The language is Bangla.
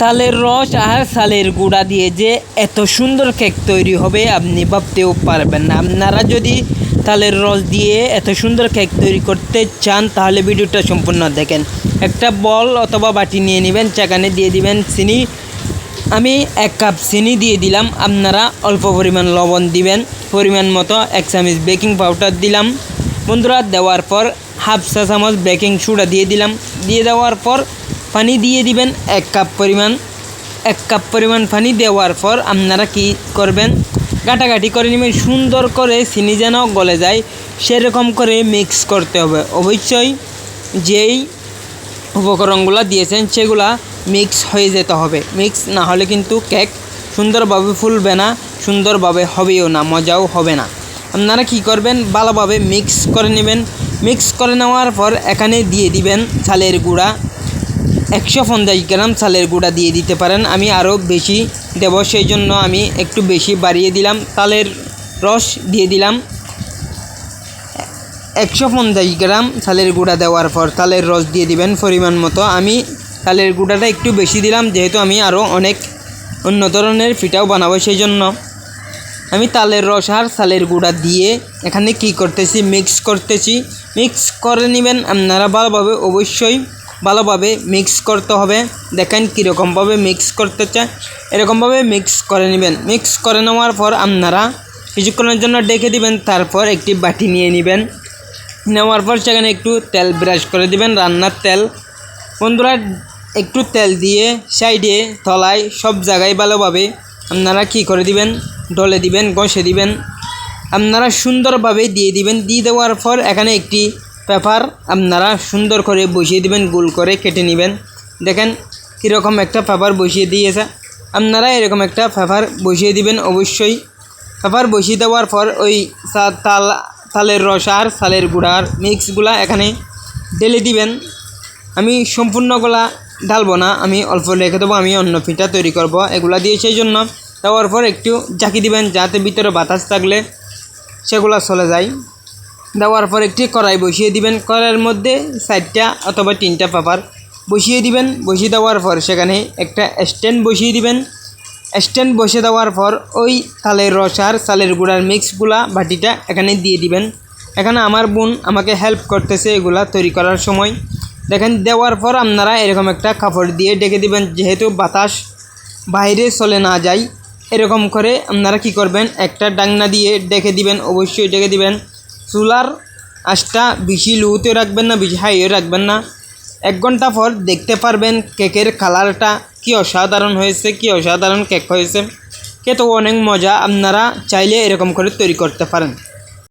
তালের রস আর সালের গুঁড়া দিয়ে যে এত সুন্দর কেক তৈরি হবে, আপনি ভাবতেও পারবেন না। আপনারা যদি তালের রস দিয়ে এত সুন্দর কেক তৈরি করতে চান, তাহলে ভিডিওটা সম্পূর্ণ দেখেন। একটা বল অথবা বাটি নিয়ে নেবেন, সেখানে দিয়ে দিবেন চিনি। আমি এক কাপ চিনি দিয়ে দিলাম, আপনারা অল্প পরিমাণ লবণ দিবেন। পরিমাণ মতো এক চামচ বেকিং পাউডার দিলাম। বন্ধুরা, দেওয়ার পর হাফ চা চামচ বেকিং সোডা দিয়ে দিলাম। দিয়ে দেওয়ার পর পানি দিয়ে দিবেন এক কাপ পরিমাণ। এক কাপ পরিমাণ পানি দেওয়ার পর আপনারা কি করবেন? কাটাকাটি করে নেবেন, সুন্দর করে চিনি যেন গলে যায়, সেরকম করে মিক্স করতে হবে। অবশ্যই যেই উপকরণগুলো দিয়েছেন সেগুলা মিক্স হয়ে যেতে হবে। মিক্স না হলে কিন্তু কেক সুন্দরভাবে ফুলবে না, সুন্দরভাবে হবেও না, মজাও হবে না। আপনারা কি করবেন? ভালোভাবে মিক্স করে নেবেন। মিক্স করে নেওয়ার পর এখানে দিয়ে দিবেন চালের গুঁড়া। একশো পঞ্চাশ গ্রাম চালের গুঁড়া দিয়ে দিতে পারেন। আমি আরও বেশি দেব, সেই জন্য আমি একটু বেশি বাড়িয়ে দিলাম। তালের রস দিয়ে দিলাম। একশো পঞ্চাশ গ্রাম চালের গুঁড়া দেওয়ার পর তালের রস দিয়ে দিবেন পরিমাণ মতো। আমি তালের গুঁড়াটা একটু বেশি দিলাম, যেহেতু আমি আরও অনেক অন্য ধরনের পিঠাও বানাবো, সেই জন্য। আমি তালের রস আর চালের গুঁড়া দিয়ে এখানে কি করতেছি মিক্স করতেছি। মিক্স করে নেবেন, আপনারা ভালোভাবে অবশ্যই ভালোভাবে মিক্স করতে হবে। দেখেন কীরকমভাবে মিক্স করতে চায়। এরকমভাবে মিক্স করে নেবেন। মিক্স করে নেওয়ার পর আপনারা কিছুক্ষণের জন্য ডেকে দিবেন, তারপর একটি বাটি নিয়ে নেবেন। নেওয়ার পর সেখানে একটু তেল ব্রাশ করে দিবেন, রান্নার তেল। বন্ধুরা, একটু তেল দিয়ে সাইডে, তলায় সব জায়গায় ভালোভাবে আপনারা কি করে দিবেন ডলে দিবেন, ঘষে দিবেন। আপনারা সুন্দরভাবে দিয়ে দিবেন। দিয়ে দেওয়ার পর এখানে একটি পেপার আপনারা সুন্দর করে বসিয়ে দিবেন, গোল করে কেটে নেবেন। দেখেন কীরকম একটা পেপার বসিয়ে দিয়েছে। আপনারা এরকম একটা পেপার বসিয়ে দিবেন অবশ্যই। পেপার বসিয়ে দেওয়ার পর ওই তাল, তালের রস আর সালের গুঁড়ার মিক্সগুলা এখানে ঢেলে দিবেন। আমি সম্পূর্ণগুলা ঢালবো না, আমি অল্প রেখে দেবো, আমি অন্য পিঠা তৈরি করব এগুলা দিয়ে সেই জন্য। দেওয়ার পর একটু জাকি দিবেন, যাতে ভিতরে বাতাস থাকলে সেগুলা চলে যায়। দেওয়ার পর একটি কড়াই বসিয়ে দিবেন। কড়াইয়ের মধ্যে চারটা অথবা তিনটা পেপার বসিয়ে দিবেন। বসিয়ে দেওয়ার পর সেখানে একটা স্ট্যান্ড বসিয়ে দিবেন। স্ট্যান্ড বসে দেওয়ার পর ওই তালের রস আর চালের গুঁড়ার মিক্সগুলা বাটিটা এখানে দিয়ে দিবেন। এখানে আমার বোন আমাকে হেল্প করতেছে এগুলা তৈরি করার সময়। দেখেন, দেওয়ার পর আপনারা এরকম একটা কাপড় দিয়ে ডেকে দিবেন। যেহেতু বাতাস বাইরে চলে না যায়, এরকম করে আপনারা কি করবেন? একটা ডাংনা দিয়ে ডেকে দিবেন, অবশ্যই ডেকে দিবেন। চুলার আঁচটা বেশি লুতেও রাখবেন না, বেশি হাইও রাখবেন না। এক ঘণ্টা পর দেখতে পারবেন কেকের কালারটা কি অসাধারণ হয়েছে, কি অসাধারণ কেক হয়েছে। খেতেও অনেক মজা আপনারা চাইলে এরকম করে তৈরি করতে পারেন।